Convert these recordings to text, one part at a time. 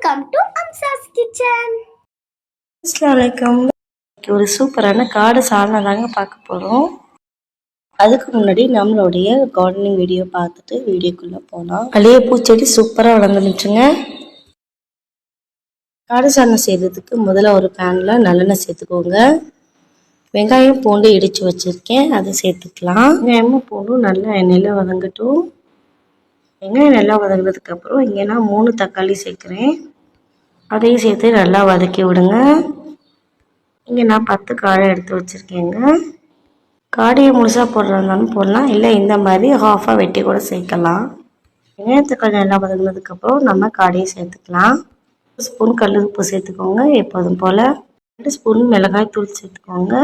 Welcome to அம்சாஸ் kitchen அஸ்லாம் ஒரு சூப்பரான காடு சாதனை தாங்க பார்க்க போகிறோம் அதுக்கு முன்னாடி நம்மளுடைய கார்டனிங் வீடியோ பார்த்துட்டு வீடியோக்குள்ளே போகலாம் அழிய பூச்செடி சூப்பராக வளர்ந்துருச்சுங்க காடு சாதனை செய்கிறதுக்கு முதல்ல ஒரு பேனில் நல்லெண்ணெய் சேர்த்துக்கோங்க. வெங்காயம் பூண்டு இடித்து வச்சுருக்கேன். அதை சேர்த்துக்கலாம். வெங்காயமும் பூண்டும் நல்லா எண்ணெயில் வதங்கட்டும். வெங்காயம் நல்லா வதங்கினதுக்கு அப்புறம் இங்கே நான் மூணு தக்காளி சேர்க்குறேன். அதையும் சேர்த்து நல்லா வதக்கி விடுங்க. இங்கே நான் பத்து காடை எடுத்து வச்சுருக்கேங்க. காடையை முழுசாக போடுறதுனாலும் போடலாம். இல்லை இந்த மாதிரி ஹாஃபாக வெட்டி கூட சேர்க்கலாம். வெங்காயத்தக்காளி நல்லா வதங்கினதுக்கப்புறம் நம்ம காடையை சேர்த்துக்கலாம். ஒரு ஸ்பூன் கல் உப்பு சேர்த்துக்கோங்க எப்போதும் போல். ரெண்டு ஸ்பூன் மிளகாய் தூள் சேர்த்துக்கோங்க.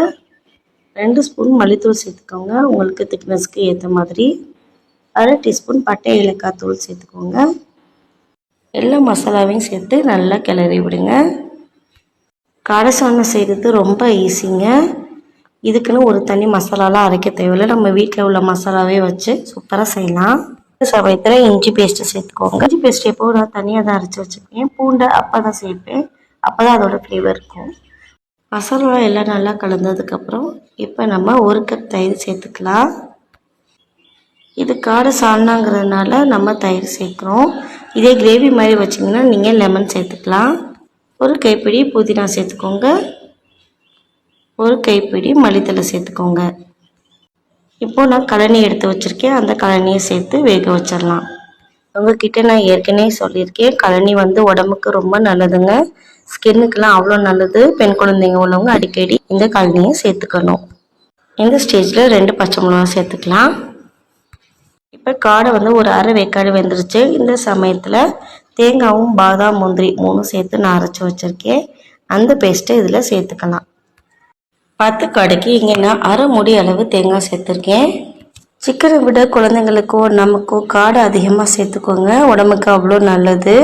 ரெண்டு ஸ்பூன் மல்லித்தூள் சேர்த்துக்கோங்க. உங்களுக்கு திக்னஸ்க்கு ஏற்ற மாதிரி. அரை டீஸ்பூன் பட்டை ஏலக்காய் தூள் சேர்த்துக்கோங்க. எல்லா மசாலாவையும் சேர்த்து நல்லா கிளறி விடுங்க. காடை செய்கிறது ரொம்ப ஈஸிங்க இதுக்குன்னு ஒரு தனி மசாலாலாம் அரைக்க தேவையில்லை. நம்ம வீட்டில் உள்ள மசாலாவே வச்சு சூப்பராக செய்யலாம். சமயத்தில் இஞ்சி பேஸ்ட்டு சேர்த்துக்கோங்க. இஞ்சி பேஸ்ட் எப்போ நான் தனியாக தான் அரைச்சி வச்சுருக்கேன். பூண்டை அப்போ தான் சேர்ப்பேன். அப்போ தான் அதோடய ஃப்ளேவர் இருக்கும். மசாலா எல்லாம் நல்லா கலந்ததுக்கப்புறம் இப்போ நம்ம ஒரு கப் தயிர் சேர்த்துக்கலாம். இது காடை சால்னாங்கிறதுனால நம்ம தயிர் சேர்க்குறோம். இதே கிரேவி மாதிரி வச்சிங்கன்னா நீங்கள் லெமன் சேர்த்துக்கலாம். ஒரு கைப்பிடி புதினா சேர்த்துக்கோங்க. ஒரு கைப்பிடி மல்லித்தலை சேர்த்துக்கோங்க. இப்போது நான் கழனி எடுத்து வச்சுருக்கேன். அந்த கழனியை சேர்த்து வேக வச்சிடலாம். உங்ககிட்ட நான் ஏற்கனவே சொல்லியிருக்கேன். கழனி வந்து உடம்புக்கு ரொம்ப நல்லதுங்க. ஸ்கின்னுக்கெல்லாம் அவ்வளோ நல்லது. பெண் குழந்தைங்க உள்ளவங்க அடிக்கடி இந்த கழனியை சேர்த்துக்கணும். இந்த ஸ்டேஜில் ரெண்டு பச்சை மிளகா சேர்த்துக்கலாம். இப்போ காடை வந்து ஒரு அரை வேக்காடு வெந்துருச்சு. இந்த சமயத்தில் தேங்காவும் பாதாம் முந்திரி மூணும் சேர்த்து நான் அரைச்சி வச்சுருக்கேன். அந்த பேஸ்ட்டை இதில் சேர்த்துக்கலாம். பத்து காடைக்கு இங்கே நான் அரை முடி அளவு தேங்காய் சேர்த்துருக்கேன். சிக்கனை விட குழந்தைங்களுக்கோ நமக்கோ காடை அதிகமாக சேர்த்துக்கோங்க. உடம்புக்கு அவ்வளோ நல்லது.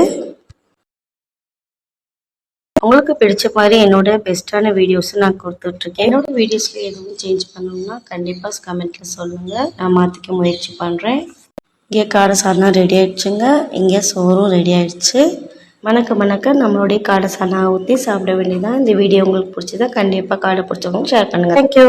உங்களுக்கு பிடிச்ச மாதிரி என்னோட பெஸ்ட்டான வீடியோஸ் நான் கொடுத்துட்ருக்கேன். என்னோட வீடியோஸில் எதுவும் சேஞ்ச் பண்ணணும்னா கண்டிப்பாக கமெண்ட்டில் சொல்லுங்கள் நான் மாற்றிக்க முயற்சி பண்ணுறேன் இங்கே காடை சாதம் ரெடி ஆயிடுச்சுங்க. இங்கே சோறும் ரெடி ஆயிடுச்சு. மணக்க மணக்க நம்மளுடைய காடை சாணம் ஊற்றி சாப்பிட வேண்டியதான் இந்த வீடியோ உங்களுக்கு பிடிச்சதா கண்டிப்பாக காடை பிடிச்சவங்க ஷேர் பண்ணுங்கள் தேங்க்யூ